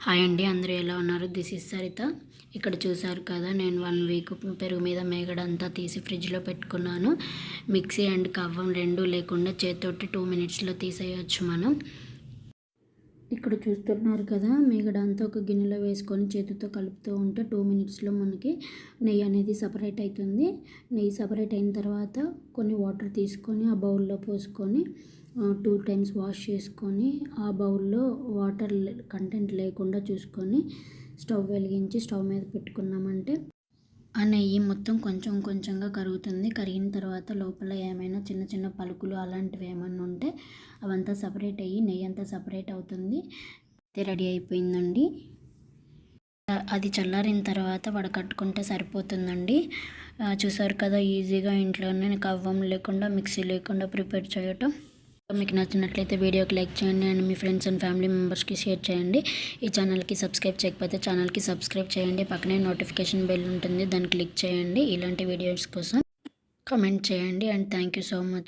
Hi అండి అందరూ ఎలా ఉన్నారు? దిస్ ఇస్ సరిత ఇక్కడ చూసారు కదా నేను వన్ వీక్ పెరుగు మీద మేగడంతా తీసి ఫ్రిడ్జ్లో పెట్టుకున్నాను. మిక్సీ అండ్ కవ్వం రెండు లేకుండా చేతితోటి టూ మినిట్స్లో తీసేయచ్చు మనం. ఇక్కడ చూస్తున్నారు కదా మేగడ అంతా ఒక గిన్నెలో వేసుకొని చేతితో కలుపుతూ ఉంటే టూ మినిట్స్లో మనకి నెయ్యి అనేది సపరేట్ అవుతుంది నెయ్యి సపరేట్ అయిన తర్వాత కొన్ని వాటర్ తీసుకొని ఆ బౌల్లో పోసుకొని టూ టైమ్స్ వాష్ చేసుకొని ఆ బౌల్లో వాటర్ కంటెంట్ లేకుండా చూసుకొని స్టవ్ వెలిగించి స్టవ్ మీద పెట్టుకున్నామంటే ఆ నెయ్యి మొత్తం కొంచెం కొంచెంగా కరుగుతుంది. కరిగిన తర్వాత లోపల ఏమైనా చిన్న చిన్న పలుకులు అలాంటివి ఏమైనా ఉంటే అవంతా సపరేట్ అయ్యి నెయ్యి అంతా సపరేట్ అవుతుంది. అయితే రెడీ అయిపోయిందండి. అది చల్లారిన తర్వాత వడకట్టుకుంటే సరిపోతుందండి. చూసారు కదా ఈజీగా ఇంట్లోనే కవ్వం లేకుండా మిక్సీ లేకుండా ప్రిపేర్ చేయటం. మీకు నచ్చినట్లయితే వీడియోకి లైక్ చేయండి అండ్ మీ ఫ్రెండ్స్ అండ్ ఫ్యామిలీ మెంబర్స్కి షేర్ చేయండి. ఈ ఛానల్కి సబ్స్క్రైబ్ చేయకపోతే ఛానల్కి సబ్స్క్రైబ్ చేయండి. పక్కనే నోటిఫికేషన్ బెల్ ఉంటుంది దాన్ని క్లిక్ చేయండి. ఇలాంటి వీడియోస్ కోసం కమెంట్ చేయండి and thank you so much.